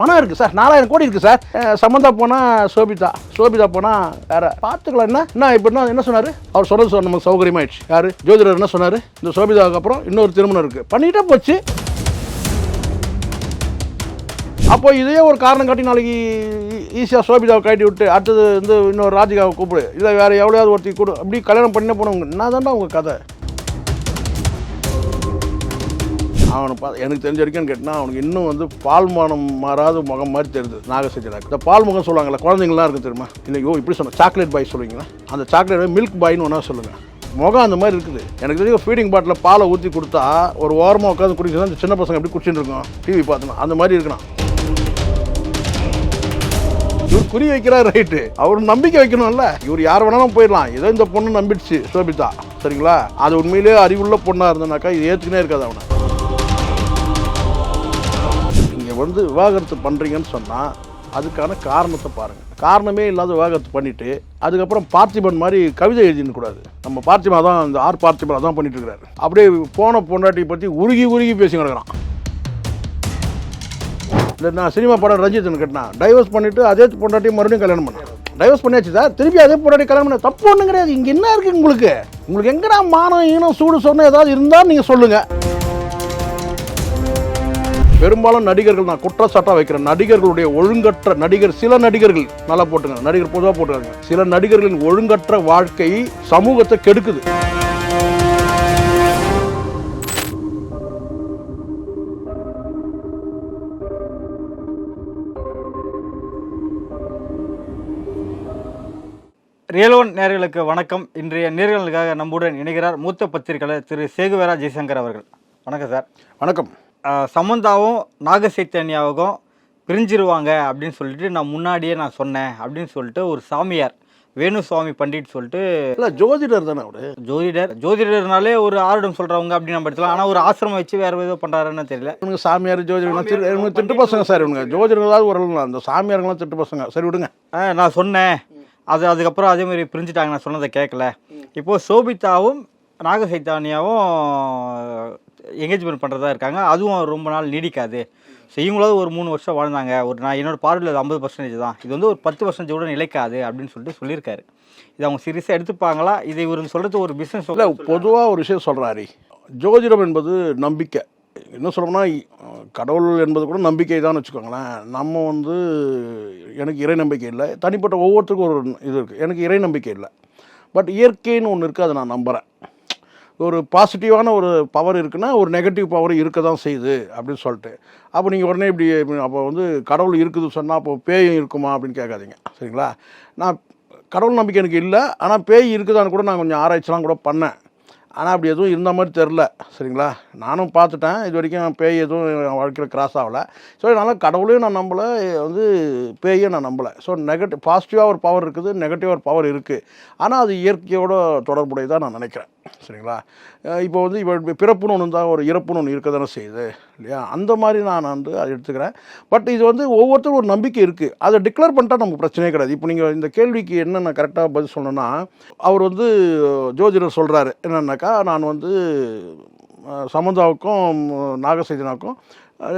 பணம் இருக்குது சார். நாலாயிரம் கோடி இருக்குது சார். சமந்தா போனால் சோபிதா. சோபிதா போனால் வேற. பார்த்துக்கலாம். என்ன? என்ன இப்போ என்ன சொன்னார்? அவர் சொன்னது சொன்ன நமக்கு சௌகரியமாயிடுச்சு. யார்? ஜோதிடர் என்ன சொன்னார்? இந்த சோபிதாவுக்கு அப்புறம் இன்னொரு திருமணம் இருக்குது பண்ணிட்டே போச்சு. அப்போ இதே ஒரு காரணம் காட்டி நாளைக்கு ஈஸியாக சோபிதாவை கட்டி விட்டு அடுத்தது வந்து இன்னொரு ராஜிகாவை கூப்பிடு. இல்லை வேறு எவ்வளோயாவது ஒருத்தி கொடு. அப்படி கல்யாணம் பண்ண போனவங்க. என்ன தாண்டா உங்கள் கதை? அவனை பார்த்து எனக்கு தெரிஞ்ச வரைக்கும் கேட்டினா அவனுக்கு இன்னும் வந்து பால்மானம் மாறாத முகம் மாதிரி தெரியுது நாகசேஜனாக்கு இந்த பால் முகம் சொல்லுவாங்கல்ல குழந்தைங்களாம் இருக்குது தெரியுமா? இல்லை ஓ இப்படி சொன்ன சாக்லேட் பாய் சொல்லுவீங்களா? அந்த சாக்லேட் மில்க் பாய்னு ஒன்றா சொல்லுங்கள் முகம் அந்த மாதிரி இருக்குது. எனக்கு தெரிஞ்ச ஃபீடிங் பாட்டில் பாலை ஊற்றி கொடுத்தா ஒரு ஓரமாக உட்காந்து குடிக்கிறது அந்த சின்ன பசங்க எப்படி குடிச்சுட்டு இருக்கோம்? டிவி பார்த்துனா அந்த மாதிரி இருக்கணும் இவர் குறி வைக்கிறார் ரைட்டு அவர் நம்பிக்கை வைக்கணும்ல. இவர் யார் வேணாலும் போயிடலாம். ஏதோ இந்த பொண்ணு நம்பிடுச்சு சோபிதா. சரிங்களா? அது உண்மையிலேயே அறிவுள்ள பொண்ணாக இருந்தனாக்கா இது ஏற்றுக்கினே இருக்காது அவனை. வந்து விவாகரத்து பண்ணுறீங்கன்னு சொன்னால் அதுக்கான காரணத்தை பாருங்கள் காரணமே இல்லாத விவாகரத்து பண்ணிவிட்டு அதுக்கப்புறம் பார்த்திபன் மாதிரி கவிதை எழுதின்னு கூடாது. நம்ம பார்த்திபா தான் இந்த ஆர் பார்த்திபன் தான் பண்ணிட்டு இருக்கிறாரு அப்படியே போன பொண்டாட்டி பற்றி உருகி உருகி பேசி கிடக்கிறான். இல்லை நான் சினிமா படம் ரஞ்சித்னு கேட்டேன் டைவர்ஸ் பண்ணிவிட்டு அதே பொண்டாட்டி மறுபடியும் கல்யாணம் பண்ணேன் டைவர்ஸ் பண்ணியாச்சு சார். திருப்பி அதே பொண்டாட்டி கல்யாணம் பண்ண. தப்பு ஒன்றும் கிடையாது. இங்கே என்ன இருக்குது உங்களுக்கு? உங்களுக்கு எங்கடா மானம் ஈனம் சூடு சொன்ன ஏதாவது இருந்தால் நீங்கள் சொல்லுங்கள் பெரும்பாலும் நடிகர்கள் நான் குற்றச்சாட்டாக வைக்கிறேன். நடிகர்களுடைய ஒழுங்கற்ற நடிகர் சில நடிகர்கள் நல்லா போட்டுங்க நடிகர் பொதுவாக போட்டுருக்காங்க சில நடிகர்களின் ஒழுங்கற்ற வாழ்க்கை சமூகத்தை கெடுக்குது. ரியலோன் நேர்களுக்கு வணக்கம். இன்றைய நேர்களுக்காக நம்முடன் இணைகிறார் மூத்த பத்திரிகையாளர் திரு சேகுவேரா ஜெய்சங்கர் அவர்கள். வணக்கம் சார். வணக்கம். சமந்தாவும் நாக சைத்தன்யாவுக்கும் பிரிஞ்சிருவாங்க அப்படின்னு சொல்லிட்டு நான் முன்னாடியே நான் சொன்னேன் அப்படின்னு சொல்லிட்டு ஒரு சாமியார் வேணுசுவாமி பண்டிட் சொல்லிட்டு இல்லை ஜோதிடர் தானே அவரு? ஜோதிடர். ஜோதிடர்னாலே ஒரு ஆருடம் சொல்றவங்க அப்படின்னு நம்ம எடுத்துலாம் ஆனால் ஒரு ஆசிரமம் வச்சு வேற ஏதோ பண்றாருன்னு தெரியல. இவனுங்க சாமியார் ஜோதிடர்லாம் திரு இவனுங்க திட்டு பசங்க சார் இவனுங்க. ஜோதிடர்களாவது ஒரு அந்த சாமியாருங்களாம் திட்டு பசங்க. சரி விடுங்க. நான் சொன்னேன். அது அதுக்கப்புறம் அதே மாதிரி பிரிஞ்சுட்டாங்க. நான் சொன்னதை கேட்கல இப்போது சோபிதாவும் நாக சைத்தானியாவும் என்கேஜ்மெண்ட் பண்ணுறதா இருக்காங்க. அதுவும் ரொம்ப நாள் நீடிக்காது. ஸோ இவங்களாவது ஒரு மூணு வருஷம் வாழ்ந்தாங்க. ஒரு நான் என்னோட பார்வையில் அது ஐம்பது பர்சன்டேஜ் தான். இது வந்து ஒரு பத்து பர்சன்டேஜ் கூட நிலைக்காது அப்படின்னு சொல்லிட்டு சொல்லியிருக்காரு. இது அவங்க சீரியஸாக எடுத்துப்பாங்களா? இது இவர் சொல்கிறது ஒரு பிஸ்னஸ் இல்லை பொதுவாக ஒரு விஷயம் சொல்கிறாரி ஜோதிடம் என்பது நம்பிக்கை. என்ன சொல்லணும்னா கடவுள் என்பது கூட நம்பிக்கை தான் வச்சுக்கோங்களேன். நம்ம வந்து எனக்கு இறை நம்பிக்கை இல்லை. தனிப்பட்ட ஒவ்வொருத்தருக்கும் ஒரு இது இருக்குது எனக்கு இறை நம்பிக்கை இல்லை. பட் இயற்கைன்னு ஒன்று இருக்குது அதை நான் நம்புகிறேன் ஒரு பாசிட்டிவான ஒரு பவர் இருக்குன்னா ஒரு நெகட்டிவ் பவர் இருக்க தான் செய்யுது அப்படின்னு சொல்லிட்டு. அப்போ நீங்கள் உடனே இப்படி அப்போ வந்து கடவுள் இருக்குது சொன்னால் அப்போ பேயும் இருக்குமா அப்படின்னு கேட்காதீங்க. சரிங்களா? நான் கடவுள் நம்பிக்கை எனக்கு இல்லை ஆனால் பேய் இருக்குதான்னு கூட நான் கொஞ்சம் ஆராய்ச்சிலாம் கூட பண்ணேன். ஆனால் அப்படி எதுவும் இருந்த மாதிரி தெரில சரிங்களா? நானும் பார்த்துட்டேன். இது வரைக்கும் பேய் எதுவும் என் வாழ்க்கையில் கிராஸ் ஆகலை. ஸோ அதனால் கடவுளையும் நான் நம்பலை. வந்து பேயும் நான் நம்பலை. ஸோ நெகட்டிவ் பாசிட்டிவாக ஒரு பவர் இருக்குது நெகட்டிவாக ஒரு பவர் இருக்குது ஆனால் அது இயற்கையோட தொடர்புடையதாக நான் நினைக்கிறேன் சரிங்களா? இப்போ வந்து இவ பிறப்புன்னு ஒன்று இருந்தால் ஒரு இறப்புன்னு ஒன்று இருக்க தானே செய்யுது. இல்லையா? அந்த மாதிரி நான் வந்து அதை எடுத்துக்கிறேன். பட் இது வந்து ஒவ்வொருத்தரும் ஒரு நம்பிக்கை இருக்குது அதை டிக்ளேர் பண்ணிட்டா நமக்கு பிரச்சனையே கிடையாது. இப்போ நீங்கள் இந்த கேள்விக்கு என்னென்ன கரெக்டாக பதில் சொல்லணும்னா அவர் வந்து ஜோதிடர் சொல்கிறாரு என்னென்னாக்கா நான் வந்து சமந்தாவுக்கும் நாகசைதனாவுக்கும்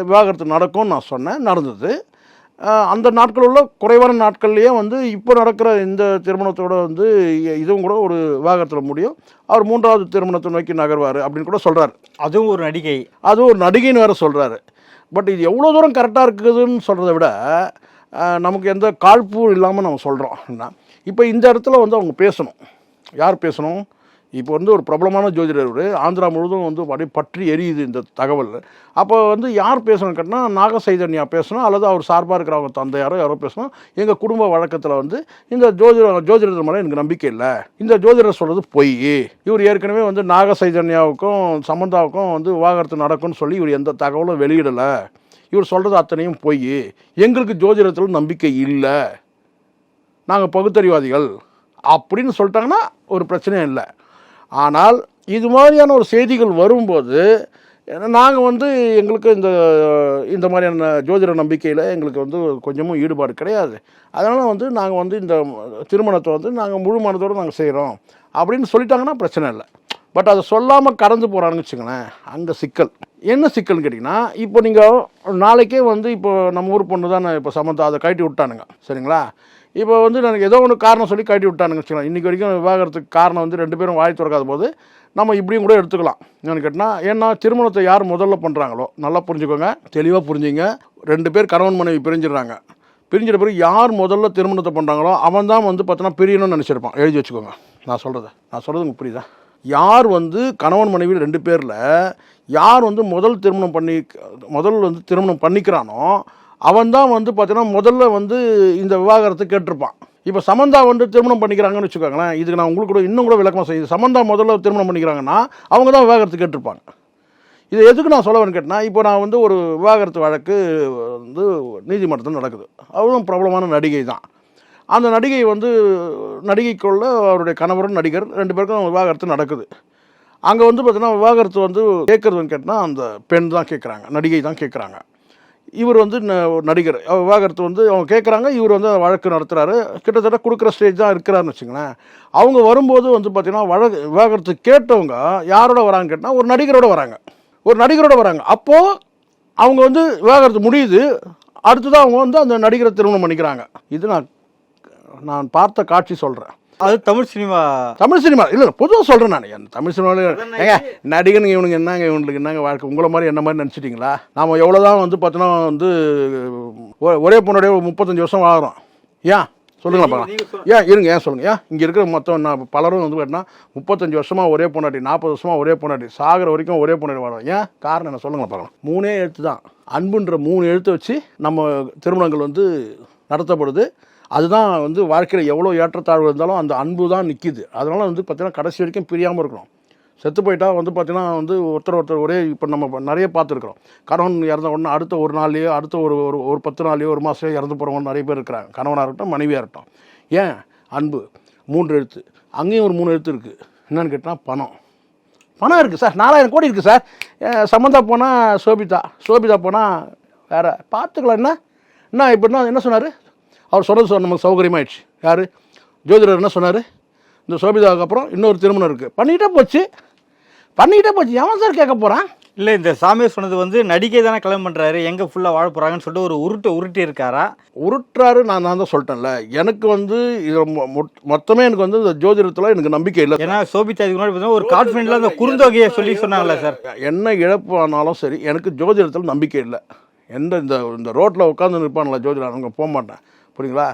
விவாகரத்து நடக்கும்னு நான் சொன்னேன். நடந்தது. அந்த நாட்கள் உள்ள குறைவான நாட்கள்லேயே வந்து இப்போ நடக்கிற இந்த திருமணத்தோட வந்து இதுவும் கூட ஒரு விவாகரத்தில் முடியும். அவர் மூன்றாவது திருமணத்தை நோக்கி நகர்வார் அப்படின்னு கூட சொல்கிறார் அதுவும் ஒரு நடிகை. அதுவும் ஒரு நடிகைன்னு வேற சொல்கிறாரு பட் இது எவ்வளோ தூரம் கரெக்டாக இருக்குதுன்னு சொல்கிறத விட நமக்கு எந்த காழ்ப்பு இல்லாமல் நம்ம சொல்கிறோம் இப்போ இந்த இடத்துல வந்து அவங்க பேசணும். யார் பேசணும்? இப்போ வந்து ஒரு பிரபலமான ஜோதிடர் இவரு. ஆந்திரா முழுவதும் வந்து அப்படியே பற்றி எரியுது இந்த தகவல். அப்போ வந்து யார் பேசணும் கேட்டால் நாக சைதன்யா பேசணும் அல்லது அவர் சார்பாக இருக்கிறவங்க தந்தையாரோ யாரோ பேசணும். எங்கள் குடும்ப வழக்கத்தில் வந்து இந்த ஜோதிட ஜோதிடர் மேலே எனக்கு நம்பிக்கை இல்லை. இந்த ஜோதிடர் சொல்கிறது பொய். இவர் ஏற்கனவே வந்து நாக சைதன்யாவுக்கும் சமந்தாவுக்கும் வந்து விவாகரத்து நடக்கும்னு சொல்லி இவர் எந்த தகவலும் வெளியிடலை. இவர் சொல்கிறது அத்தனையும் பொய். எங்களுக்கு ஜோதிடத்தில் நம்பிக்கை இல்லை. நாங்கள் பகுத்தறிவாதிகள். அப்படின்னு சொல்லிட்டாங்கன்னா ஒரு பிரச்சனையும் இல்லை. ஆனால் இது மாதிரியான ஒரு செய்திகள் வரும்போது நாங்கள் வந்து எங்களுக்கு இந்த இந்த மாதிரியான ஜோதிட நம்பிக்கையில் எங்களுக்கு வந்து கொஞ்சமும் ஈடுபாடு கிடையாது. அதனால் வந்து நாங்கள் வந்து இந்த திருமணத்தை வந்து நாங்கள் முழு மனதோடு நாங்கள் செய்கிறோம் அப்படின்னு சொல்லிட்டாங்கன்னா பிரச்சனை இல்லை. பட் அதை சொல்லாமல் கடந்து போகிறான்னு வச்சுங்களேன் அங்கே சிக்கல். என்ன சிக்கல்னு கேட்டிங்கன்னா இப்போ நீங்கள் நாளைக்கே வந்து இப்போ நம்ம ஊர் பொண்ணு தான் இப்போ சமந்தா அதை கழட்டி விட்டானுங்க. சரிங்களா? இப்போ வந்து எனக்கு ஏதோ ஒன்று காரணம் சொல்லி கட்டி விட்டானுங்க வச்சுக்கலாம் இன்றைக்கி வரைக்கும் விவாகரத்துக்கு காரணம் வந்து ரெண்டு பேரும் வாய் திறக்காத போது நம்ம இப்படியும் கூட எடுத்துக்கலாம். என்னென்னு கேட்டால் ஏன்னா திருமணத்தை யார் முதல்ல பண்ணுறாங்களோ நல்லா புரிஞ்சுக்கோங்க தெளிவாக புரிஞ்சுங்க. ரெண்டு பேர் கணவன் மனைவி பிரிஞ்சிடுறாங்க. பிரிஞ்சிட பிறகு யார் முதல்ல திருமணத்தை பண்ணுறாங்களோ அவன் தான் வந்து பார்த்தோன்னா பிரியணும்னு நினச்சிருப்பான். எழுதி வச்சுக்கோங்க. நான் சொல்கிறது நான் சொல்கிறது உங்களுக்கு புரியுதா? யார் வந்து கணவன் மனைவி ரெண்டு பேரில் யார் வந்து முதல் திருமணம் பண்ணி முதல் வந்து திருமணம் பண்ணிக்கிறானோ அவன் தான் வந்து பார்த்தீங்கன்னா முதல்ல வந்து இந்த விவாகரத்தை கேட்டிருப்பான். இப்போ சமந்தா வந்து திருமணம் பண்ணிக்கிறாங்கன்னு வச்சுக்கோங்களேன் இதுக்கு நான் உங்களுக்கு கூட இன்னும் கூட விளக்கமாக செய்யுது சமந்தா முதல்ல திருமணம் பண்ணிக்கிறாங்கன்னா அவங்க தான் விவாகரத்து கேட்டிருப்பாங்க. இது எதுக்கு நான் சொல்ல கேட்டால் இப்போ நான் வந்து ஒரு விவாகரத்து வழக்கு வந்து நீதிமன்றத்தில் நடக்குது. அவளும் பிரபலமான நடிகை தான். அந்த நடிகை வந்து நடிகைக்குள்ள அவருடைய கணவரும் நடிகர் ரெண்டு பேருக்கும் விவாகரத்து நடக்குது. அங்கே வந்து பார்த்தீங்கன்னா விவாகரத்து வந்து கேட்குறதுன்னு கேட்டால் அந்த பெண் தான் கேட்குறாங்க நடிகை தான் கேட்குறாங்க இவர் வந்து ஒரு நடிகர். விவாகரத்து வந்து அவங்க கேட்குறாங்க இவர் வந்து வழக்கு நடத்துகிறாரு கிட்டத்தட்ட கொடுக்குற ஸ்டேஜ் தான் இருக்கிறாருன்னு வச்சுங்களேன் அவங்க வரும்போது வந்து பார்த்தீங்கன்னா வழக்கு விவாகரத்து கேட்டவங்க யாரோட வராங்க கேட்டால் ஒரு நடிகரோட வராங்க. ஒரு நடிகரோட வராங்க. அப்போது அவங்க வந்து விவாகரத்து முடியுது. அடுத்ததான் அவங்க வந்து அந்த நடிகரை திருமணம் பண்ணிக்கிறாங்க. இது நான் நான் பார்த்த காட்சி சொல்கிறேன் அது தமிழ் சினிமா. தமிழ் சினிமா. இல்லை பொதுவாக சொல்கிறேன் நான். என் தமிழ் சினிமாவில் ஏங்க நடிகனுங்க இவனுங்க என்னங்க இவனுக்கு என்னங்க வாழ்க்கை? உங்களை மாதிரி என்ன மாதிரி நினச்சிட்டிங்களா? நாம எவ்வளோ தான் வந்து பார்த்தோன்னா வந்து ஒரே பொண்ணுடைய முப்பத்தஞ்சு வருஷம் வாங்குறோம் ஏன்? சொல்லுங்களேன் பார்க்கலாம் ஏன் இருங்க ஏன் சொல்லுங்க. ஏன்? இங்கே இருக்கிற மொத்தம் நான் பலரும் வந்து கேட்டால் முப்பத்தஞ்சு வருஷமாக ஒரே பொண்டாட்டி நாற்பது வருஷமாக ஒரே பொண்டாட்டி சாகிற வரைக்கும் ஒரே பொண்டாட்டி வாழும் ஏன்? காரணம் என்ன? சொல்லுங்களேன் பார்க்கலாம் மூணே எழுத்து தான். அன்புன்ற மூணு எழுத்தை வச்சு நம்ம திருமணங்கள் வந்து நடத்தப்படுது. அதுதான் வந்து வாழ்க்கையில் எவ்வளோ ஏற்றத்தாழ்வு இருந்தாலும் அந்த அன்பு தான் நிற்கிது அதனால் வந்து பார்த்தீங்கன்னா கடைசி வரைக்கும் பிரியாமல் இருக்கணும். செத்து போயிட்டா வந்து பார்த்திங்கன்னா வந்து ஒருத்தர் ஒருத்தர் ஒரே இப்போ நம்ம நிறைய பார்த்துருக்குறோம். கணவன் இறந்த உடனே அடுத்த ஒரு நாள்லேயோ அடுத்த ஒரு ஒரு ஒரு பத்து நாள்லேயோ ஒரு மாதம் இறந்து போகிறவங்க நிறைய பேர் இருக்கிறாங்க. கணவனாக இருக்கட்டும் மனைவியாக இருக்கட்டும் ஏன்? அன்பு. மூன்று எழுத்து. அங்கேயும் ஒரு மூணு எழுத்து இருக்குது என்னன்னு கேட்டால் பணம். பணம் இருக்குது சார். நாலாயிரம் கோடி இருக்குது சார். சம்மந்தா சமந்தா போனால் சோபிதா. சோபிதா போனால் வேறு. பார்த்துக்கலாம். என்ன? என்ன இப்போ என்ன என்ன சொன்னார்? அவர் சொன்னது சொன்ன நமக்கு சௌகரியமாயிடுச்சு. யார்? ஜோதிடர் என்ன சொன்னார்? இந்த சோபிதாவுக்கு அப்புறம் இன்னொரு திருமணம் இருக்குது பண்ணிக்கிட்டே போச்சு. பண்ணிக்கிட்டே போச்சு. எவன் சார் கேட்க போகிறான் இல்லை இந்த சாமியார் சொன்னது வந்து நடிகை தானே கிளம்ப பண்ணுறாரு எங்கே ஃபுல்லாக வாழ போகிறாங்கன்னு சொல்லிட்டு ஒரு உருட்டு உருட்டி இருக்காரா? உருட்டுறாரு. நான் நான் தான் சொல்லிட்டேன்ல. எனக்கு வந்து இது மொத்தமே எனக்கு வந்து இந்த ஜோதிடத்தில் எனக்கு நம்பிக்கை இல்லை ஏன்னா சோபிதா இதுக்கு முன்னாடி ஒரு கான்ஃபிடென்ட்ல அந்த குறுந்தொகையை சொல்லி சொன்னாங்கல்ல சார். என்ன இழப்பு ஆனாலும் சரி எனக்கு ஜோதிடத்தில் நம்பிக்கை இல்லை. எந்த இந்த இந்த ரோட்டில் உட்காந்து நிற்பான்ல ஜோதிடர் அங்கே போக மாட்டேன். புரியுங்களா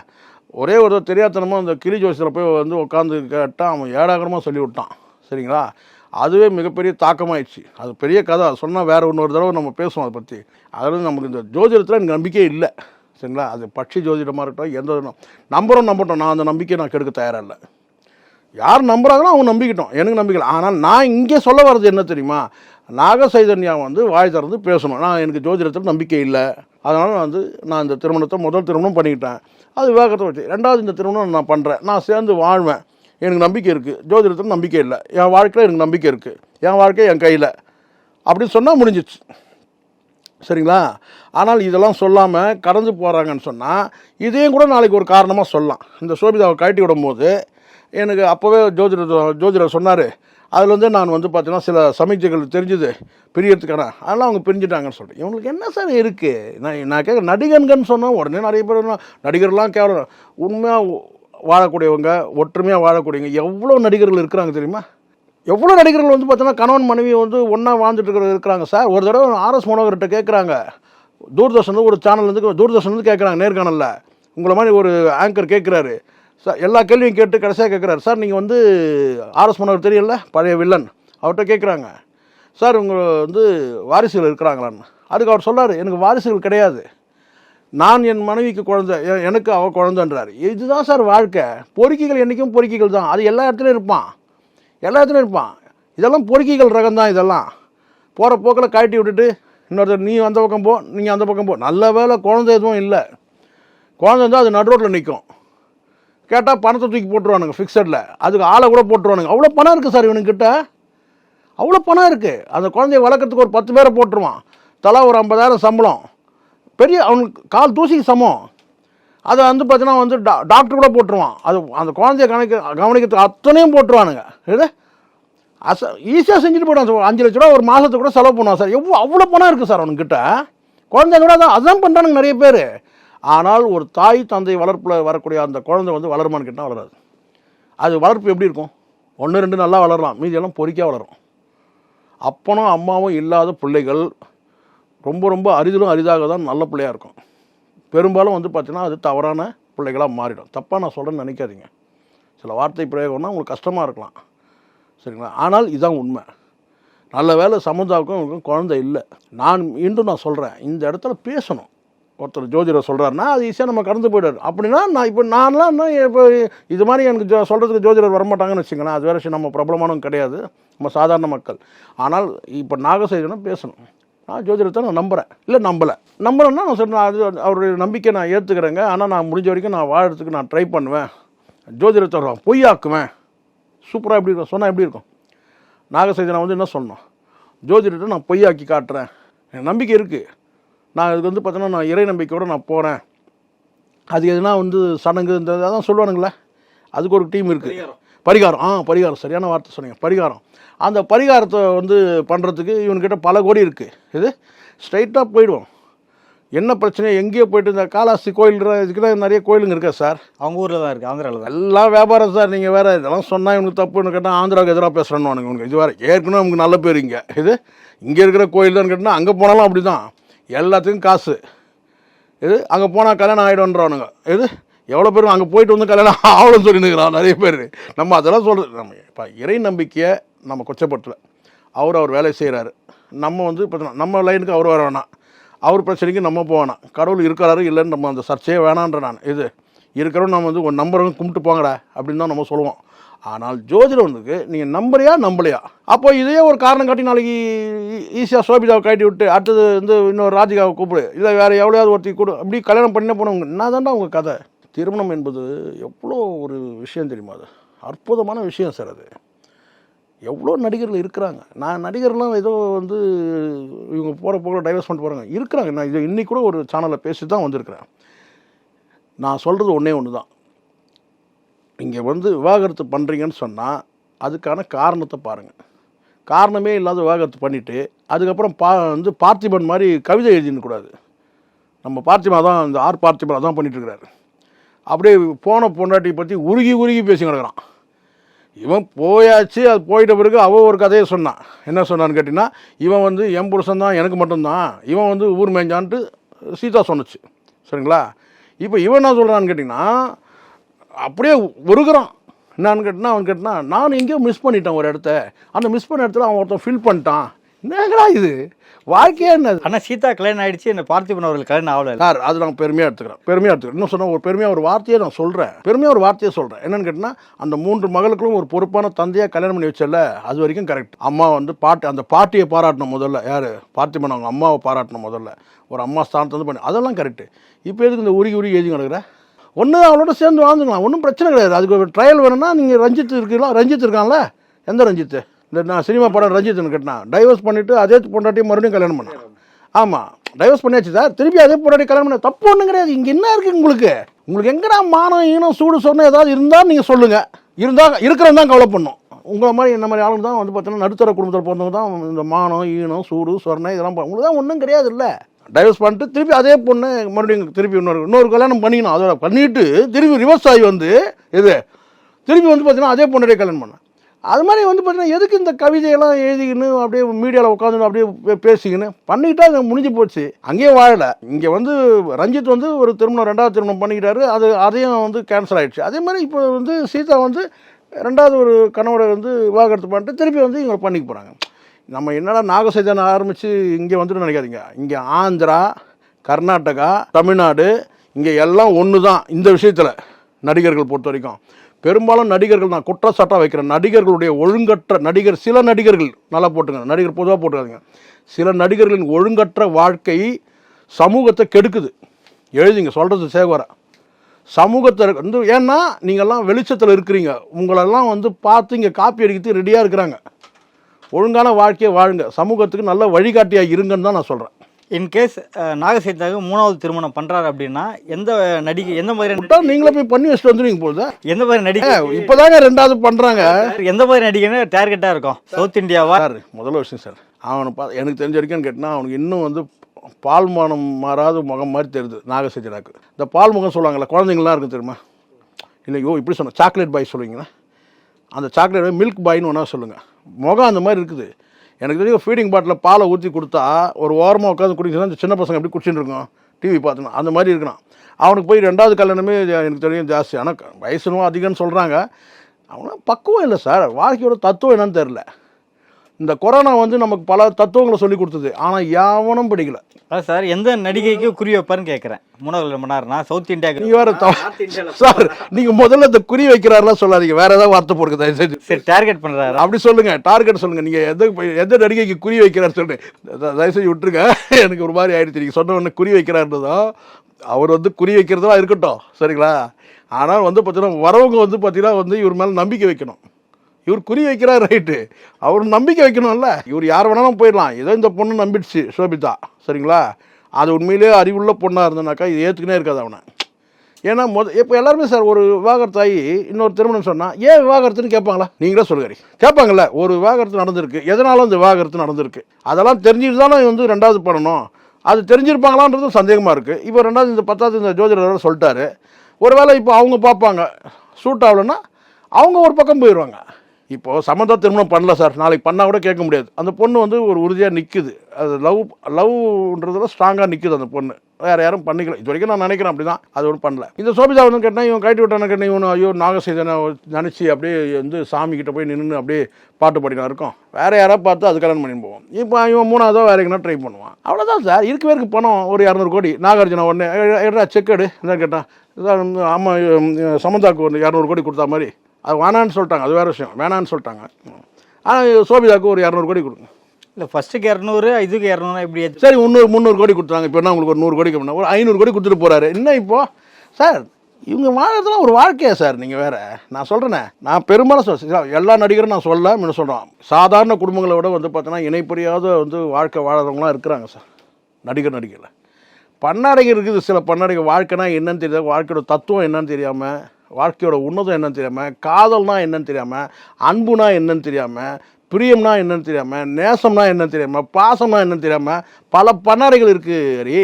ஒரே ஒரு தெரியாதனமாக அந்த கிளி ஜோசியில் போய் வந்து உட்காந்து கேட்டால் அவன் ஏடாகரமாக சொல்லி விட்டான் சரிங்களா? அதுவே மிகப்பெரிய தாக்கமாயிடுச்சு. அது பெரிய கதை. அது சொன்னால் ஒன்று இன்னொரு தடவை நம்ம பேசுவோம் அதை பற்றி அதாவது நமக்கு இந்த ஜோதிடத்தில் எனக்கு நம்பிக்கையே இல்லை. சரிங்களா? அது பட்சி ஜோதிடமாக இருக்கட்டும் எந்த ஒரு நம்பரும் நம்பட்டும் நான் அந்த நம்பிக்கையை நான் கெடுக்க தயாராக இல்லை. யார் நம்புகிறாங்களோ அவங்க நம்பிக்கிட்டோம். எனக்கு நம்பிக்கை ஆனால் நான் இங்கே சொல்ல வர்றது என்ன தெரியுமா? நாக சைதன்யா வந்து வாய் திறந்து பேசணும். நான் எனக்கு ஜோதிடத்தில் நம்பிக்கை இல்லை. அதனால் நான் வந்து நான் இந்த திருமணத்தை முதல் திருமணம் பண்ணிக்கிட்டேன். அது விவாகரத்தை வச்சு ரெண்டாவது இந்த திருமணம் நான் பண்ணுறேன் நான் சேர்ந்து வாழ்வேன். எனக்கு நம்பிக்கை இருக்குது ஜோதிடத்தில் நம்பிக்கை இல்லை. என் வாழ்க்கையில் எனக்கு நம்பிக்கை இருக்குது என் வாழ்க்கை என் கையில். அப்படின்னு சொன்னால் முடிஞ்சிச்சு. சரிங்களா? ஆனால் இதெல்லாம் சொல்லாமல் கடந்து போகிறாங்கன்னு சொன்னால் இதையும் கூட நாளைக்கு ஒரு காரணமாக சொல்லலாம். இந்த சோபிதாவை கழட்டி விடும்போது எனக்கு அப்போவே ஜோதிடர் ஜோதிடர் சொன்னார். அதில் வந்து நான் வந்து பார்த்தீங்கன்னா சில சமீட்சைகள் தெரிஞ்சுது பிரியறதுக்கான அதெல்லாம் அவங்க பிரிஞ்சுட்டாங்கன்னு சொல்லிட்டு இவங்களுக்கு என்ன சார் இருக்குது நான் நான் கேட்க நடிகன்கன்னு சொன்னால் உடனே நிறைய பேர் நடிகர்லாம் கேவலம். உண்மையாக வாழக்கூடியவங்க ஒற்றுமையாக வாழக்கூடியவங்க எவ்வளோ நடிகர்கள் இருக்கிறாங்க தெரியுமா? எவ்வளோ நடிகர்கள் வந்து பார்த்தீங்கன்னா கணவன் மனைவி வந்து ஒன்றா வாழ்ந்துட்டு இருக்கிற இருக்கிறாங்க சார். ஒரு தடவை ஆர்எஸ் மனோகர்கிட்ட கேட்குறாங்க தூர்தர்ஷன் ஒரு சேனல்லேருந்து தூர்தர்ஷன் வந்து கேட்குறாங்க நேர்காணலில். உங்களை மாதிரி ஒரு ஆங்கர் கேட்குறாரு சார் எல்லா கேள்வியும் கேட்டு கடைசியாக கேட்குறாரு சார் நீங்கள் வந்து ஆர்எஸ் மனோகர் தெரியல? பழைய வில்லன். அவர்கிட்ட கேட்குறாங்க சார் உங்கள் வந்து வாரிசுகள் இருக்கிறாங்களான்னு. அதுக்கு அவர் சொல்கிறார் எனக்கு வாரிசுகள் கிடையாது. நான் என் மனைவிக்கு குழந்தை எனக்கு அவ குழந்தன்றார். இதுதான் சார் வாழ்க்கை. பொறுக்கிகள் என்றைக்கும் பொறுக்கிகள் தான். அது எல்லா இடத்துலையும் இருப்பான். எல்லா இடத்துலையும் இருப்பான். இதெல்லாம் பொறுக்கிகள் ரகம் தான் இதெல்லாம். போகிற போக்கில் கழட்டி விட்டுட்டு இன்னொருத்தர் நீ அந்த பக்கம் போ நீங்கள் அந்த பக்கம் போ. நல்ல வேலை குழந்தை எதுவும் இல்லை. குழந்தை இருந்தால் அது நடு ரோட்டில் நிற்கும் கேட்டால் பணத்தை தூக்கி போட்டுருவானுங்க ஃபிக்ஸடில் அதுக்கு ஆளை கூட போட்டுருவானுங்க. அவ்வளோ பணம் இருக்குது சார் இவனுக்கிட்ட அவ்வளோ பணம் இருக்குது அந்த குழந்தைய வளர்க்குறதுக்கு ஒரு பத்து பேரை போட்டுருவான். தலா ஒரு ஐம்பதாயிரம் சம்பளம். பெரிய அவனுக்கு கால் தூசிக்கு சமம். அதை வந்து பார்த்தீங்கன்னா வந்து டா டாக்டர் கூட போட்டுருவான். அது அந்த குழந்தைய கணக்கு கவனிக்கிறதுக்கு அத்தனையும் போட்டுருவானுங்க. இது அச ஈஸியாக செஞ்சுட்டு போயிடுவான் சார். அஞ்சு லட்ச ரூபா ஒரு மாதத்துக்கு கூட செலவு பண்ணுவான் சார். எவ்வளோ அவ்வளோ பணம் இருக்குது சார் அவனுக்கிட்ட குழந்தைய கூட அதான் அதான் பண்ணுறானுங்க நிறைய பேர். ஆனால் ஒரு தாய் தந்தை வளர்ப்பில் வரக்கூடிய அந்த குழந்தை வந்து வளருமான்னு கேட்டால் வளராது. அது வளர்ப்பு எப்படி இருக்கும்? ஒன்று ரெண்டு நல்லா வளரலாம். மீதியெல்லாம் பொறிக்காக வளரும். அப்பனும் அம்மாவும் இல்லாத பிள்ளைகள் ரொம்ப ரொம்ப அரிதிலும் அரிதாக தான் நல்ல பிள்ளையாக இருக்கும். பெரும்பாலும் வந்து பார்த்திங்கன்னா அது தவறான பிள்ளைகளாக மாறிடும். தப்பாக நான் சொல்கிறேன்னு நினைக்காதீங்க. சில வார்த்தை பிரயோகம்னா உங்களுக்கு கஷ்டமாக இருக்கலாம். சரிங்களா? ஆனால் இதுதான் உண்மை. நல்ல வேளை சமுதாவுக்கும் குழந்தை இல்லை. நான் இன்றும் நான் சொல்கிறேன் இந்த இடத்துல பேசணும். ஒருத்தர் ஜோதிடர் சொல்கிறாருன்னா அது ஈஸியாக நம்ம கடந்து போயிடுவார். அப்படின்னா நான் இப்போ நான்லாம் இன்னும் இப்போ இது மாதிரி எனக்கு ஜோ சொல்கிறதுக்கு ஜோதிடர் வரமாட்டாங்கன்னு வச்சுங்களேன் அது வேறு விஷயம். நம்ம பிரபலமானவங்க கிடையாது. நம்ம சாதாரண மக்கள். ஆனால் இப்போ நாகசைதனும் பேசணும். நான் ஜோதிடத்தை நான் நம்புகிறேன் இல்லை நம்பலை. நம்பலைன்னா நான் சொல்றேன் அது அவருடைய நம்பிக்கை நான் ஏற்றுக்கிறேங்க ஆனால் நான் முடிஞ்ச வரைக்கும் நான் வாழறதுக்கு நான் ட்ரை பண்ணுவேன். ஜோதிடத்தை நான் பொய்யாக்குவேன். சூப்பராக எப்படி இருக்கும்? சொன்னால் எப்படி இருக்கும்? நாகசைதனை வந்து என்ன சொன்னோம்? ஜோதிடத்தை நான் பொய்யாக்கி காட்டுறேன். எனக்கு நம்பிக்கை இருக்குது நான் இதுக்கு வந்து பார்த்தோன்னா நான் இறை நம்பிக்கையோடு நான் போகிறேன் அது எதுனா வந்து சடங்கு இந்த அதான் சொல்லுவானுங்களே. அதுக்கு ஒரு டீம் இருக்குது பரிகாரம். ஆ பரிகாரம். சரியான வார்த்தை சொன்னீங்க. பரிகாரம். அந்த பரிகாரத்தை வந்து பண்ணுறதுக்கு இவன்கிட்ட பல கோடி இருக்குது இது ஸ்ட்ரைட்டாக போயிடுவோம். என்ன பிரச்சனை? எங்கேயோ போயிட்டு இந்த காலாஸ்தி கோயில் இதுக்கு தான் நிறைய கோயிலுங்க இருக்கா சார்? அவங்க ஊரில் தான் இருக்குது ஆந்திராவில் தான் எல்லாம் வியாபாரம் சார். நீங்கள் வேறு இதெல்லாம் சொன்னால் இவனுக்கு தப்புன்னு கேட்டால் ஆந்திராவுக்கு எதிராக பேசுகிறேன்னு உனக்கு இது வேறு ஏற்கனவே நமக்கு நல்ல பேர் இங்கே. இது இங்கே இருக்கிற கோயில் தான் கேட்டால் அங்கே போனாலும் அப்படி தான் எல்லாத்துக்கும் காசு. இது அங்கே போனால் கல்யாணம் ஆகிடும்ன்றவனுங்க இது எவ்வளோ பேரும் அங்கே போயிட்டு வந்து கல்யாணம் ஆகணும்னு சொல்லினுக்கிறான் நிறைய பேர். நம்ம அதெல்லாம் சொல்கிறது நம்ம இப்போ இறை நம்பிக்கையை நம்ம கொச்சப்படுத்தலை. அவர் அவர் வேலை செய்கிறாரு நம்ம வந்து இப்போ நம்ம லைனுக்கு அவர் வர வேணாம். அவர் பிரச்சனைக்கு நம்ம போவேணாம் கடவுள் இருக்கிறாரு இல்லைன்னு நம்ம அந்த சர்ச்சையே வேணான்ற நான். இது இருக்கிறவன் நம்ம வந்து ஒரு நம்பரும் கும்பிட்டு போங்கடா அப்படின்னு தான் நம்ம சொல்லுவோம். ஆனால் ஜோதிடம் வந்துக்கு நீங்கள் நம்புறியா? நம்பலையா? அப்போ இதே ஒரு காரணம் காட்டி நாளைக்கு ஈஸியாக சோபிதாவை கட்டி விட்டு அடுத்தது வந்து இன்னொரு ராஜிகாவை கூப்பிடு. இல்லை வேறு எவ்வளோயாவது ஒருத்தி கொடு. அப்படி கல்யாணம் பண்ண போனவங்க என்ன தான்டா உங்கள் கதை? திருமணம் என்பது எவ்வளோ ஒரு விஷயம் தெரியுமா அது? அற்புதமான விஷயம் சார் அது. எவ்வளோ நடிகர்கள் இருக்கிறாங்க. நான் நடிகர்லாம் ஏதோ வந்து இவங்க போகிற போகிற டைவர்ஸ் பண்ணிட்டு போகிறாங்க இருக்கிறாங்க. நான் இது இன்றைக்கூட கூட ஒரு சேனலில் பேசி தான் வந்திருக்கிறேன். நான் சொல்கிறது ஒன்றே ஒன்று தான் இங்கே வந்து விவாகரத்து பண்ணுறீங்கன்னு சொன்னால் அதுக்கான காரணத்தை பாருங்கள் காரணமே இல்லாத விவாகரத்து பண்ணிவிட்டு அதுக்கப்புறம் பா வந்து பார்த்திபன் மாதிரி கவிதை எழுதினக்கூடாது நம்ம பார்த்திபா தான் இந்த ஆர் பார்த்திபன் அதான் பண்ணிட்டு இருக்கிறாரு அப்படியே போன பொண்டாட்டி பற்றி உருகி உருகி பேசி கிடக்கிறான் இவன் போயாச்சு அது போயிட்ட பிறகு அவள் ஒரு கதையை சொன்னான் என்ன சொன்னான்னு கேட்டிங்கன்னா இவன் வந்து என் புருஷன் தான் எனக்கு மட்டும்தான். இவன் வந்து ஊர் மேய்ஞ்சான்ட்டு சீதா சொன்னுச்சு. சரிங்களா? இப்போ இவன் என்ன சொல்கிறான்னு கேட்டிங்கன்னா அப்படியே உருகுறான். என்னான்னு கேட்டினா அவன் கேட்டினா நான் எங்கேயோ மிஸ் பண்ணிட்டேன் ஒரு இடத்த. அந்த மிஸ் பண்ண இடத்துல அவன் ஒருத்தன் ஃபில் பண்ணிட்டான். என்னங்கடா இது? வாழ்க்கையே என்னது ஆனால் சீதா கல்யாணம் ஆயிடுச்சு. இந்த பார்த்திபன் அவர்கள் கல்யாணம் ஆகல. சார் அது நான் பெருமையாக எடுத்துக்கிறேன். பெருமையாக எடுத்துக்கிறேன். இன்னும் சொன்னால் ஒரு பெருமையாக ஒரு வார்த்தையை நான் சொல்கிறேன் பெருமையாக ஒரு வார்த்தையை சொல்கிறேன் என்னன்னு கேட்டினா அந்த மூன்று மகளுக்கும் ஒரு பொறுப்பான தந்தையாக கல்யாணம் பண்ணி வச்சல அது வரைக்கும் கரெக்ட் அம்மா வந்து பாட்டு அந்த பாட்டியை பாராட்டணும் முதல்ல. யார்? பார்த்திபன் அவங்க அம்மாவை பாராட்டணும் முதல்ல. ஒரு அம்மா ஸ்தானத்தை வந்து பண்ணி அதெல்லாம் கரெக்டு இப்போ எதுக்கு இந்த உருகி உருகி எழுதி கிடக்குற? ஒன்று அவளோட சேர்ந்து வாழ்ந்துக்கலாம். ஒன்றும் பிரச்சனை கிடையாது. அதுக்கு ஒரு ட்ரையல் வேணும்னா நீங்கள் ரஞ்சித் இருக்கீங்களா? ரஞ்சித் இருக்கான்ல? எந்த ரஞ்சித்? இந்த நான் சினிமா படம் ரஞ்சித்னு கேட்டேன்? டைவர்ஸ் பண்ணிவிட்டு அதே பொண்டாட்டியும் மறுபடியும் கல்யாணம் பண்ணேன் ஆமாம் டைவர்ஸ் பண்ணியாச்சு சார் திருப்பி அதே பொண்டாட்டி கல்யாணம் பண்ண? தப்பு ஒன்றும் கிடையாது. இங்கே என்ன இருக்குது உங்களுக்கு? உங்களுக்கு எங்கடா மானம் ஈனம் சூடு சொன்ன ஏதாவது இருந்தால் நீங்கள் சொல்லுங்கள் இருந்தால் இருக்கிறவங்க தான் கவலை பண்ணும் உங்களை மாதிரி என்ன மாதிரி ஆளுங்க தான் வந்து பார்த்தீங்கன்னா நடுத்தர குடும்பத்தில் பிறந்தவங்க தான் இந்த மானம் ஈனம் சூடு சொரணை இதெல்லாம் உங்களுக்கு தான் ஒன்றும் கிடையாது இல்லை டைவர்ஸ் பண்ணிட்டு திருப்பி அதே பொண்ணு மறுபடியும் திருப்பி இன்னொரு இன்னொரு கல்யாணம் பண்ணிக்கணும். அதோட பண்ணிட்டு திருப்பி ரிவர்ஸ் ஆகி வந்து இது திருப்பி வந்து பார்த்தீங்கன்னா அதே பொண்ணுடைய கல்யாணம் பண்ணேன் அது மாதிரி வந்து பார்த்தீங்கன்னா எதுக்கு இந்த கவிதையெல்லாம் எழுதிக்கின்னு அப்படியே மீடியாவில் உட்காந்துன்னு அப்படியே பேசிக்கின்னு பண்ணிக்கிட்டா அது முடிஞ்சு போச்சு. அங்கேயே வாழலை. இங்கே வந்து ரஞ்சித் வந்து ஒரு திருமணம் ரெண்டாவது திருமணம் பண்ணிக்கிட்டாரு. அது அதையும் வந்து கேன்சல் ஆகிடுச்சு அதே மாதிரி இப்போ வந்து சீதா வந்து ரெண்டாவது ஒரு கணவரை வந்து விவாகரத்து பண்ணிட்டு திருப்பி வந்து இவங்க பண்ணிக்க போகிறாங்க நம்ம என்னடா நாகசைதன் ஆரம்பித்து இங்கே வந்துட்டு நினைக்காதீங்க. இங்கே ஆந்திரா கர்நாடகா தமிழ்நாடு இங்கே எல்லாம் ஒன்று தான் இந்த விஷயத்தில் நடிகர்கள் பொறுத்த வரைக்கும். பெரும்பாலும் நடிகர்கள் நான் குற்றச்சாட்டாக வைக்கிறேன். நடிகர்களுடைய ஒழுங்கற்ற நடிகர் சில நடிகர்கள் நல்லா போட்டுங்க. நடிகர் பொதுவாக போட்டுக்காதீங்க. சில நடிகர்களின் ஒழுங்கற்ற வாழ்க்கை சமூகத்தை கெடுக்குது. எழுதிங்க சொல்கிறது சேகர சமூகத்தை வந்து ஏன்னா நீங்கள்லாம் வெளிச்சத்தில் இருக்கிறீங்க. உங்களெல்லாம் வந்து பார்த்து இங்கே காப்பி அடிக்கிறது ரெடியாக இருக்கிறாங்க. ஒழுங்கான வாழ்க்கையை வாழுங்க. சமூகத்துக்கு நல்ல வழிகாட்டியாக இருங்கன்னு தான் நான் சொல்கிறேன் இன்கேஸ் நாகசைத்தாக மூணாவது திருமணம் பண்றாரு அப்படின்னா எந்த நடிகை எந்த விட்டா நீங்களே போய் பண்ணி வச்சுட்டு வந்துடுவீங்க போகுது எந்த மாதிரி நடிகை? இப்போதாங்க ரெண்டாவது பண்ணுறாங்க எந்த மாதிரி நடிகைன்னு டார்கெட்டா இருக்கும். சவுத் இந்தியாவா சார் முதல்ல விஷயம் சார். அவனை பா எனக்கு தெரிஞ்ச வரைக்கும் கேட்டால் அவனுக்கு இன்னும் வந்து பால் மானம் மாறாத முகம் மாதிரி தெரியுது நாகசேஜனாக்கு இந்த பால் முகம் சொல்லுவாங்கல்ல குழந்தைங்களாம் இருக்கும் தெரியுமா? இல்லை ஓ இப்படி சொன்ன சாக்லேட் பாய் சொல்லுவீங்களா? அந்த சாக்லேட் மில்க் பாய்னு ஒன்றா சொல்லுங்கள் முகம் அந்த மாதிரி இருக்குது. எனக்கு தெரியும் ஃபீடிங் பாட்டில் பாலை ஊற்றி கொடுத்தா ஒரு ஓரமாக உட்காந்து குடிக்கிறதா இந்த சின்ன பசங்க எப்படி குடிச்சுட்டு இருக்கோம் டிவி பார்த்துனா அந்த மாதிரி இருக்கிறான் அவனுக்கு போய் ரெண்டாவது கல்யாணமே எனக்கு தெரியும் ஜாஸ்தி. ஆனால் வயசுனும் அதிகம்னு சொல்கிறாங்க அவனும் பக்குவம் இல்லை சார். வாழ்க்கையோட தத்துவம் என்னன்னு தெரில இந்த கொரோனா வந்து நமக்கு பல தத்துவங்களை சொல்லி கொடுத்தது. ஆனால் யாவனும் பிடிக்கல. அதான் சார் எந்த நடிகைக்கு குறி வைப்பாருன்னு கேட்குறேன் மூணாவது பண்ணாருன்னா சவுத் இந்தியாவுக்கு நீங்க வேற சார் நீங்க முதல்ல இந்த குறி வைக்கிறாருலாம் சொல்லாதீங்க. வேற ஏதாவது வார்த்தை போடுங்க தயவு செஞ்சு சரி டார்கெட் பண்றாரு? அப்படி சொல்லுங்க டார்கெட் சொல்லுங்க. நீங்க எந்த எந்த நடிகைக்கு குறி வைக்கிறாரு சொல்லுங்க தயவு செஞ்சு விட்டுருங்க. எனக்கு ஒரு மாதிரி ஆயிடுச்சு. நீங்க சொன்ன உடனே குறி வைக்கிறாருன்றதோ அவர் வந்து குறி வைக்கிறதெல்லாம் இருக்கட்டும். சரிங்களா? ஆனால் வந்து பார்த்தீங்கன்னா வரவங்க வந்து பார்த்தீங்கன்னா வந்து இவர் மேலே நம்பிக்கை வைக்கணும். இவர் குறி வைக்கிறார் ரைட்டு அவர் நம்பிக்கை வைக்கணும்ல. இவர் யார் வேணாலும் போயிடலாம். ஏதோ இந்த பொண்ணு நம்பிடுச்சு சோபிதா. சரிங்களா? அது உண்மையிலேயே அறிவுள்ள பொண்ணாக இருந்தனாக்கா இது ஏற்றுக்கினே இருக்காது அவனை. ஏன்னா முத இப்போ எல்லாருமே சார் ஒரு விவாகரத்து ஆகி இன்னொரு திருமணம் சொன்னால் ஏன் விவாகரத்துன்னு கேட்பாங்களா? நீங்களே சொல்லுங்க கேட்பாங்கல்ல ஒரு விவாகரத்து நடந்திருக்கு. எதனால அந்த விவாகரத்து நடந்திருக்கு? அதெல்லாம் தெரிஞ்சுட்டு தானே வந்து ரெண்டாவது பண்ணணும். அது தெரிஞ்சிருப்பாங்களான்றதும் சந்தேகமாக இருக்குது இப்போ ரெண்டாவது இந்த பத்தாவது இந்த ஜோதிடர் சொல்லிட்டாரு. ஒருவேளை இப்போ அவங்க பார்ப்பாங்க சூட் ஆகலைன்னா அவங்க ஒரு பக்கம் போயிடுவாங்க இப்போது சம்மந்தா திருமணம் பண்ணல சார் நாளைக்கு பண்ணால் கூட கேட்க முடியாது அந்த பொண்ணு வந்து ஒரு உறுதியாக நிற்குது அது லவ் லவ்ன்றதுல ஸ்ட்ராங்காக நிற்குது அந்த பொண்ணு வேறு யாரும் பண்ணிக்கல இது வரைக்கும் நான் நினைக்கிறேன் அப்படி தான் அது ஒன்றும் பண்ணல இந்த சோபிதா வந்து கேட்டால் இவன் கைட்டு விட்டான கேட்டேன் இவன் ஐயோ நாகசேதனை நினச்சி அப்படியே வந்து சாமிக்கிட்ட போய் நின்று அப்படியே பாட்டு பாடினா இருக்கும் வேறு யாராவது பார்த்து அது கல்யாணம் பண்ணி போவோம் இப்போ இவன் மூணாவதோ வேறு எங்கன்னா ட்ரை பண்ணுவான் அவ்வளோதான் சார் இருக்கவே இருக்கு பணம் ஒரு இரநூறு கோடி நாகார்ஜுனா ஒன்று எடுறா செக் எடு என்ன கேட்டான் ஆமாம் சமந்தாக்கு ஒரு இரநூறு கோடி கொடுத்தா மாதிரி அது வேணான்னு சொல்லிட்டாங்க. அது வேற விஷயம். வேணான்னு சொல்லிட்டாங்க. ஆனால் சோபிதாக்கு ஒரு இரநூறு கோடி கொடுங்க. இல்லை ஃபர்ஸ்ட்டுக்கு இரநூறு இதுக்கு இரநூறு இப்படி சரி முந்நூறு முந்நூறு கோடி கொடுத்தாங்க இப்போ என்ன உங்களுக்கு ஒரு நூறு கோடி கம்மினா? ஒரு ஐநூறு கோடி கொடுத்துட்டு போறாரு. என்ன இப்போ? சார் இவங்க வாழறதுலாம் ஒரு வாழ்க்கையா சார் நீங்கள் வேற. நான் சொல்கிறேனே நான் பெரும்பாலும் சொல் எல்லா நடிகரும் நான் சொல்ல முன்ன சொல்கிறேன் சாதாரண குடும்பங்களை விட வந்து பார்த்தீங்கன்னா இணைப்பறியாத வந்து வாழ்க்கை வாழறவங்களாம் இருக்கிறாங்க சார். நடிகர் நடிகரில் பன்னாடைகள் இருக்குது. சில பன்னாடைகள் வாழ்க்கைனா என்னன்னு தெரியாது. வாழ்க்கையோட தத்துவம் என்னன்னு தெரியாமல் வாழ்க்கையோட உன்னதம் என்னன்னு தெரியாமல் காதல்னா என்னன்னு தெரியாமல் அன்புனா என்னன்னு தெரியாமல் பிரியம்னா என்னன்னு தெரியாமல் நேசம்னா என்னன்னு தெரியாமல் பாசம்னா என்னன்னு தெரியாமல் பல பன்னாடைகள் இருக்குது ஹரி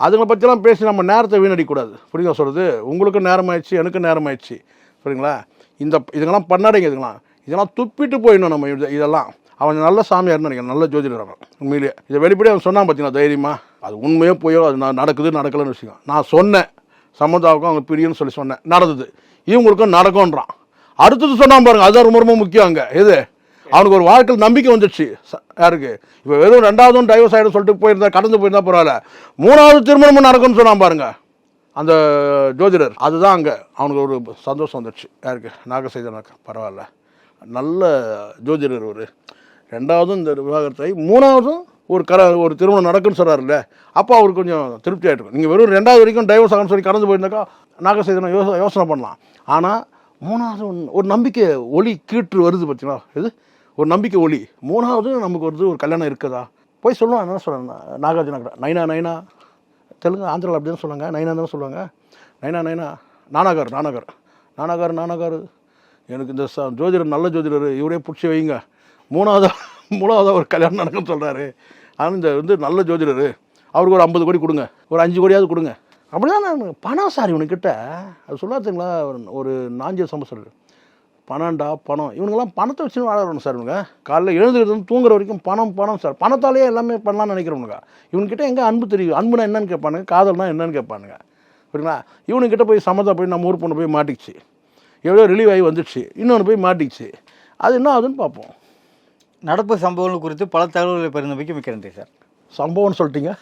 அதுங்களை பற்றிலாம் பேசி நம்ம நேரத்தை வீணடிக்கக்கூடாது. புரியுதா சொல்கிறது உங்களுக்கும் நேரம் ஆயிடுச்சு எனக்கும் நேரம் ஆயிடுச்சு சரிங்களா இந்த இதுங்கெல்லாம் பன்னாடைங்க இதுங்களாம் இதெல்லாம் துப்பிட்டு போயிடணும் நம்ம இது இதெல்லாம். அவன் நல்ல சாமியார்னு நினைக்கிறேன் நல்ல ஜோதிடர் அவன் உண்மையிலேயே. இதை வெளிப்படையாக அவன் சொன்னான் பார்த்தீங்களா தைரியமாக அது உண்மையோ போயோ அது நான் நடக்குது நடக்கலைன்னு விஷயம் நான் சொன்னேன். சமதாவுக்கும் அவங்க பிரியும்னு சொல்லி சொன்னேன். நடந்தது. இவங்களுக்கும் நடக்கும்ன்றான். அடுத்தது சொன்னான் பாருங்க அதுதான் ரொம்ப ரொம்ப முக்கியம் அங்கே. எது? அவனுக்கு ஒரு வாழ்க்கையில் நம்பிக்கை வந்துடுச்சு யாருக்கு? இப்போ வெறும் ரெண்டாவதும் டைவர்ஸ் ஆகிடும் சொல்லிட்டு போயிருந்தா கடந்து போயிருந்தா பரவாயில்ல. மூணாவது திருமணமும் நடக்கும்னு சொன்னான் பாருங்க. அந்த ஜோதிடர். அதுதான் அங்கே அவனுக்கு ஒரு சந்தோஷம் வந்துடுச்சு யாருக்கு? நாகசைதனாக்கு. பரவாயில்ல. நல்ல ஜோதிடர் ஒரு ரெண்டாவதும் இந்த விவாகரத்தை மூணாவதும் ஒரு கர ஒரு திருமணம் நடக்குன்னு சொல்கிறாருல்ல அப்போ அவருக்கு கொஞ்சம் திருப்தி ஆகிட்டு நீங்கள் வெறும் ரெண்டாவது வரைக்கும் டைவர்ஸ் ஆகணும்னு சொல்லி கடந்து போயிருந்தாக்கா நாகசேதனம் யோசனை யோசனை பண்ணலாம். ஆனால் மூணாவது ஒரு நம்பிக்கை ஒளி கீற்று வருது பார்த்தீங்களா இது ஒரு நம்பிக்கை ஒளி. மூணாவது நமக்கு வருது ஒரு கல்யாணம் இருக்குதா? போய் சொல்லுவான் என்ன சொல்கிறேன் நாகார்ஜுனா நைனா நைனா. தெலுங்கு ஆந்திராவில் அப்படி தான் சொல்லுவாங்க. நைனா தான் சொல்லுவாங்க. நைனா நைனா. நானாகார் நானாகார். நானாகார் நானாகார். எனக்கு இந்த ஜோதிடர் நல்ல ஜோதிடர் இவரே பிடிச்சி வைங்க. மூணாவது மூணாவதா ஒரு கல்யாணம் நடக்கும்னு சொல்கிறாரு ஆனால் இந்த வந்து நல்ல ஜோதிடர். அவருக்கு ஒரு ஐம்பது கோடி கொடுங்க. ஒரு அஞ்சு கோடியாவது கொடுங்க. அப்படிதான் நான் பணம் சார் இவனுக்கிட்ட அது சொல்லாதுங்களா ஒரு- ஒரு நாஞ்சிய சம்பசர் பணம்டா பணம். இவனுங்கெல்லாம் பணத்தை வச்சு வாழணும் சார் இவனுங்க. காலைல எழுந்துக்கிறது தூங்குற வரைக்கும் பணம் பணம் சார். பணத்தாலேயே எல்லாமே பண்ணலாம்னு நினைக்கிறவனுங்க இவன்கிட்ட எங்கே அன்பு தெரியும்? அன்புனா என்னன்னு கேட்பானுங்க காதல்னா என்னன்னு கேட்பானுங்க. சரிங்களா இவனுக்கிட்ட போய் சம்மந்தா போய் நம்ம ஊர் பொண்ணு போய் மாட்டிக்கிச்சு. எவ்வளோ ரிலீவ் ஆகி வந்துடுச்சு. இன்னொன்று போய் மாட்டிக்கிச்சு. அது என்ன ஆகுதுன்னு பார்ப்போம். நடப்பு சம்பவங்கள் குறித்து பல தகவல்களை பரிந்துரைக்க மிக்க நன்றி சார். சம்பவம்னு சொல்லிட்டீங்க.